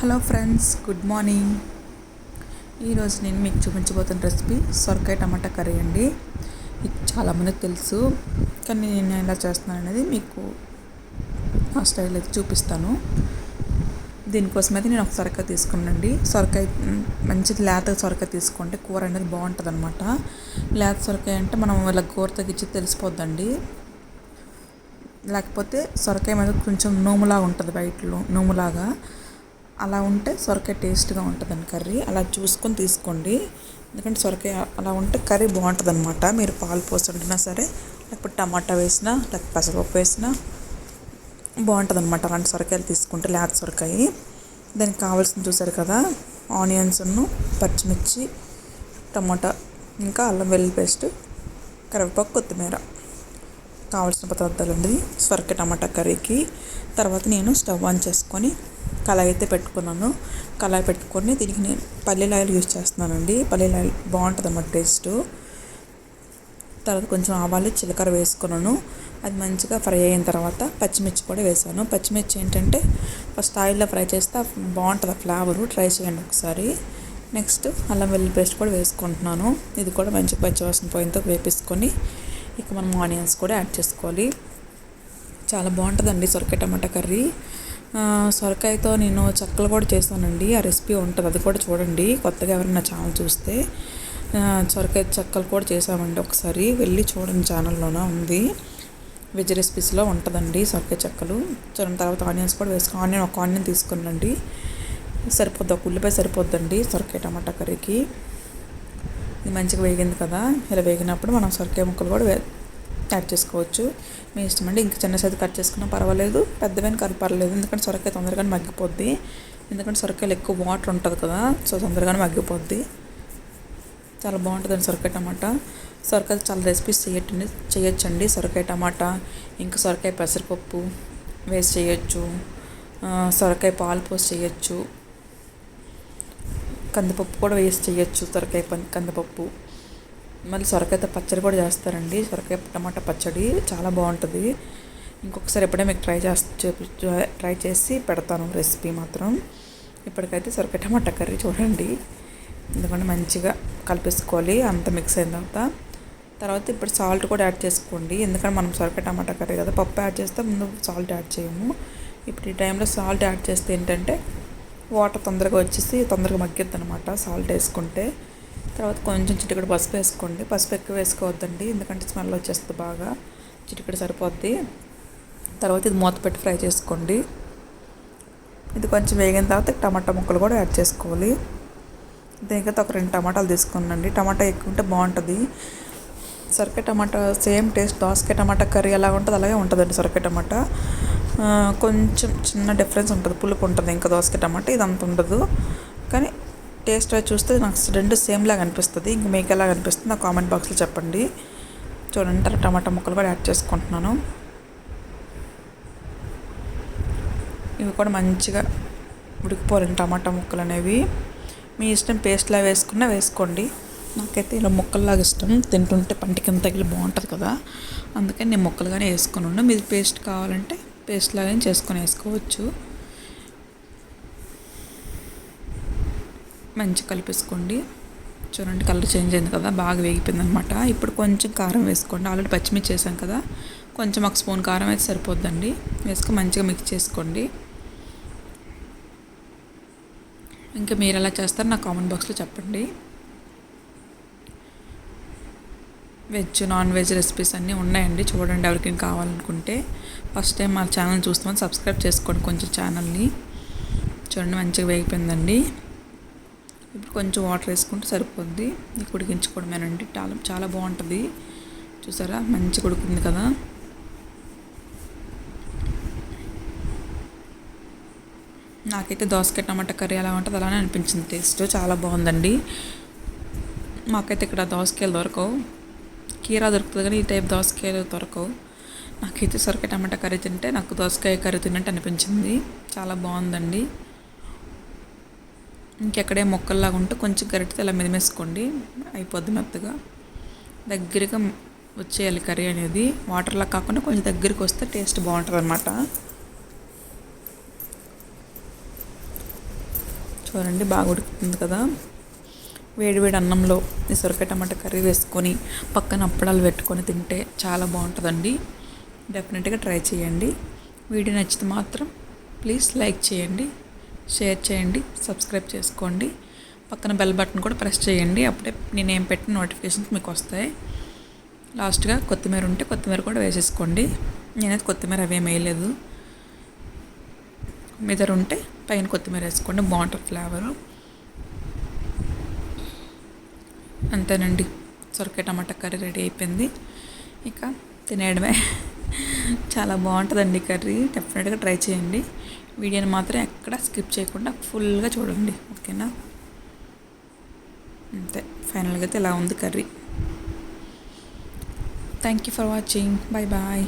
Hello friends good morning. ఈరోజు నేను మీకు చూపించబోతున్న రెసిపీ సొరకాయ టమాటా కర్రీ అండి. ఇది చాలామందికి తెలుసు కానీ నేను ఎలా చేస్తున్నాను అనేది మీకు ఆ స్టైల్ అయితే చూపిస్తాను. దీనికోసం అయితే నేను ఒక సొరకాయ తీసుకున్నానండి. సొరకాయ మంచిది లేత సొరకాయ తీసుకుంటే కూర అనేది బాగుంటుంది అనమాట లేత సొరకాయ అంటే మనం ఇలా కూర తగ్గించి తెలిసిపోద్దండి. లేకపోతే సొరకాయ మీద కొంచెం నోములాగా ఉంటుంది బయటలో నోములాగా. అలా ఉంటే సొరకాయ టేస్ట్గా ఉంటుందండి కర్రీ. అలా చూసుకొని తీసుకోండి. ఎందుకంటే సొరకాయ అలా ఉంటే కర్రీ బాగుంటుంది అనమాట మీరు పాలు పోసి వండినా సరే లేకపోతే టమాటా వేసినా లేకపోతే పెసరపప్పు వేసినా బాగుంటుంది అనమాట అలాంటి సొరకాయలు తీసుకుంటే లేత సొరకాయ. దానికి కావాల్సింది చూసారు కదా ఆనియన్స్ పచ్చిమిర్చి టమాటా ఇంకా అల్లం వెల్లుల్లి పేస్ట్ కరివేపాకు కొత్తిమీర కావాల్సిన పదార్థాలు ఉంది సొరకాయ టమాటా కర్రీకి. తర్వాత నేను స్టవ్ ఆన్ చేసుకొని కళాయి అయితే పెట్టుకున్నాను. కళాయి పెట్టుకొని దీనికి నేను పల్లీల ఆయిల్ యూజ్ చేస్తున్నానండి. పల్లీల ఆయిల్ బాగుంటుంది అన్నమాట టేస్ట్. తర్వాత కొంచెం ఆవాలు జీలకర్ర వేసుకున్నాను. అది మంచిగా ఫ్రై అయిన తర్వాత పచ్చిమిర్చి కూడా వేసాను. పచ్చిమిర్చి ఏంటంటే ఫస్ట్ ఆయిల్లో ఫ్రై చేస్తే బాగుంటుంది ఫ్లేవరు. ట్రై చేయండి ఒకసారి. నెక్స్ట్ అల్లం వెల్లుల్లి పేస్ట్ కూడా వేసుకుంటున్నాను. ఇది కూడా మంచి పచ్చివాసన పోయినతో వేపించుకొని ఇక మనం ఆనియన్స్ కూడా యాడ్ చేసుకోవాలి. చాలా బాగుంటుందండి సొరకాయ టమాటా కర్రీ. సొరకాయతో నేను చెక్కలు కూడా చేశానండి. ఆ రెసిపీ ఉంటుంది అది కూడా చూడండి. కొత్తగా ఎవరైనా ఛానల్ చూస్తే సొరకాయ చెక్కలు కూడా చేసామండి ఒకసారి. వెళ్ళి చూడండి ఛానల్లోనే ఉంది. వెజ్ రెసిపీస్లో ఉంటుందండి సొరకాయ చెక్కలు. చూడండి తర్వాత ఆనియన్స్ కూడా వేసుకో ఆనియన్ ఒక ఆనియన్ తీసుకున్నాండి సరిపోద్ది? ఒక ఉల్లిపాయ సరిపోద్దండి సొరకాయ టమాటా కర్రీకి. ఇది మంచిగా వేగింది కదా? ఇలా వేగినప్పుడు మనం సొరకాయ ముక్కలు కూడా వే- యాడ్ చేసుకోవచ్చు. మీ ఇష్టం అండి ఇంకా చిన్న సైజు కట్ చేసుకున్నా పర్వాలేదు. పెద్దవైన కర్రీ పర్వాలేదు. ఎందుకంటే సొరకాయ తొందరగానే మగ్గిపోద్ది. ఎందుకంటే సొరకాయలు ఎక్కువ వాటర్ ఉంటుంది కదా సో తొందరగానే మగ్గిపోద్ది. చాలా బాగుంటుందండి సొరకాయ టమాటా. సొరకాయ చాలా రెసిపీస్ చేయటండి చేయొచ్చండి. సొరకాయ టమాటా ఇంకా సొరకాయ పెసరపప్పు వేసి చేయొచ్చు. సొరకాయ పాలు పోసి చేయొచ్చు. కందిపప్పు కూడా వేసి చేయొచ్చు సొరకాయ కందిపప్పు. మళ్ళీ సొరకాయతో పచ్చడి కూడా చేస్తారండి. సొరకాయ టమాటా పచ్చడి చాలా బాగుంటుంది. ఇంకొకసారి ఎప్పుడైనా మీకు ట్రై చేస్తా ట్రై చేసి పెడతాను రెసిపీ మాత్రం. ఇప్పటికైతే సొరకాయ టమాటా కర్రీ చూడండి. ఎందుకంటే మంచిగా కలిపేసుకోవాలి అంత మిక్స్ అయిన తర్వాత. తర్వాత ఇప్పుడు సాల్ట్ కూడా యాడ్ చేసుకోండి. ఎందుకంటే మనం సొరకాయ టమాటా కర్రీ కదా పప్పు యాడ్ చేస్తే ముందు సాల్ట్ యాడ్ చేయము. ఇప్పుడు ఈ టైంలో సాల్ట్ యాడ్ చేస్తే ఏంటంటే వాటర్ తొందరగా వచ్చేసి తొందరగా మగ్గిద్ది అనమాట సాల్ట్ వేసుకుంటే. తర్వాత కొంచెం చిటికెడు పసుపు వేసుకోండి. పసుపు ఎక్కువ వేసుకోవద్దండి. ఎందుకంటే స్మెల్ వచ్చేస్తుంది బాగా. చిటికెడు సరిపోద్ది. తర్వాత ఇది మూత పెట్టి ఫ్రై చేసుకోండి. ఇది కొంచెం వేగిన తర్వాత టమాటా ముక్కలు కూడా యాడ్ చేసుకోవాలి. దీనికైతే ఒక రెండు టమాటాలు తీసుకున్నాండి టమాటా ఎక్కువ ఉంటే బాగుంటుంది. సొరకాయ టమాటా సేమ్ టేస్ట్. దోసకాయ టమాటా కర్రీ ఎలా ఉంటుంది అలాగే ఉంటుందండి సొరకాయ టమాటా. కొంచెం చిన్న డిఫరెన్స్ ఉంటుంది. పులుపు ఉంటుంది. ఇంకా దోసకాయ టమాటా ఇది అంత ఉండదు. కానీ టేస్ట్ వైజ్ చూస్తే నాకు రెండు సేమ్ లాగా అనిపిస్తుంది. ఇంక మీకు ఎలా అనిపిస్తుంది నా కామెంట్ బాక్స్లో చెప్పండి. చూడండి టమాటా ముక్కలు కూడా యాడ్ చేసుకుంటున్నాను. ఇవి కూడా మంచిగా ఉడికిపోరండి టమాటా ముక్కలు అనేవి. మీ ఇష్టం పేస్ట్లా వేసుకున్నా వేసుకోండి. నాకైతే ఇలా ముక్కల్లాగా ఇష్టం. తింటుంటే పంటికి తగిలి బాగుంటుంది కదా. అందుకని నేను ముక్కలుగానే వేసుకున్నాను మీరు పేస్ట్ కావాలంటే పేస్ట్లాగానే చేసుకొని వేసుకోవచ్చు. మంచి కలిపేసుకోండి. చూడండి కలర్ చేంజ్ అయింది కదా బాగా వేగిపోయింది అనమాట ఇప్పుడు కొంచెం కారం వేసుకోండి. ఆల్రెడీ పచ్చిమిర్చి వేసాం కదా కొంచెం ఒక స్పూన్ కారం అయితే సరిపోద్దండి. వేసుకొని మంచిగా మిక్స్ చేసుకోండి. ఇంకా మీరు ఎలా చేస్తారో నా కామెంట్ బాక్స్లో చెప్పండి. వెజ్ నాన్ వెజ్ రెసిపీస్ అన్నీ ఉన్నాయండి. చూడండి ఎవరికి కావాలనుకుంటే. ఫస్ట్ టైం మా ఛానల్ చూస్తామని సబ్స్క్రైబ్ చేసుకోండి కొంచెం ఛానల్ని. చూడండి మంచిగా వేగిపోయిందండి. ఇప్పుడు కొంచెం వాటర్ వేసుకుంటే సరిపోద్ది. ఇది ఉడికించుకోవడమేనండి చాలా చాలా బాగుంటుంది. చూసారా? మంచిగా ఉడుకుంది కదా. నాకైతే దోసకాయ టమాటా కర్రీ ఎలా ఉంటుంది అలానే అనిపించింది. టేస్ట్ చాలా బాగుందండి. మాకైతే ఇక్కడ దోసకాయలు దొరకవు. కీరా దొరుకుతుంది కానీ ఈ టైప్ దోసకాయలు దొరకవు. నాకైతే సొరకాయ టమాటా కర్రీ తింటే నాకు దోసకాయ కర్రీ తిన్నట్టు అనిపించింది. చాలా బాగుందండి. ఇంకెక్కడే మొక్కల్లాగా ఉంటే కొంచెం గరిటెతో ఇలా మెదిమేసుకోండి అయిపోద్ది మెత్తగా. దగ్గరగా వచ్చేయాలి కర్రీ అనేది. వాటర్లా కాకుండా కొంచెం దగ్గరికి వస్తే టేస్ట్ బాగుంటుంది అనమాట చూడండి బాగా ఉడుకుతుంది కదా. వేడి వేడి అన్నంలో ఈ సొరకాయ టమాటా కర్రీ వేసుకొని పక్కన అప్పడాలు పెట్టుకొని తింటే చాలా బాగుంటుందండి. డెఫినెట్గా ట్రై చేయండి. వీడియో నచ్చితే మాత్రం ప్లీజ్ లైక్ చేయండి. షేర్ చేయండి సబ్స్క్రైబ్ చేసుకోండి. పక్కన బెల్ బటన్ కూడా ప్రెస్ చేయండి. అప్పుడే నేను ఏం పెట్టిన నోటిఫికేషన్స్ మీకు వస్తాయి. లాస్ట్గా కొత్తిమీర ఉంటే కొత్తిమీర కూడా వేసేసుకోండి. నేనైతే కొత్తిమీర అవేం వేయలేదు. మిదర్ ఉంటే పైన కొత్తిమీర వేసుకోండి. బాగుంటుంది ఫ్లేవరు. అంతేనండి. సొరకాయ టమాటా కర్రీ రెడీ అయిపోయింది. ఇక తినేయడమే. చాలా బాగుంటుందండి కర్రీ. డెఫినెట్గా ట్రై చేయండి. వీడియోని మాత్రం ఎక్కడ స్కిప్ చేయకుండా ఫుల్గా చూడండి ఓకేనా? అంతే ఫైనల్గా అయితే ఇలా ఉంది curry. Thank you for watching bye bye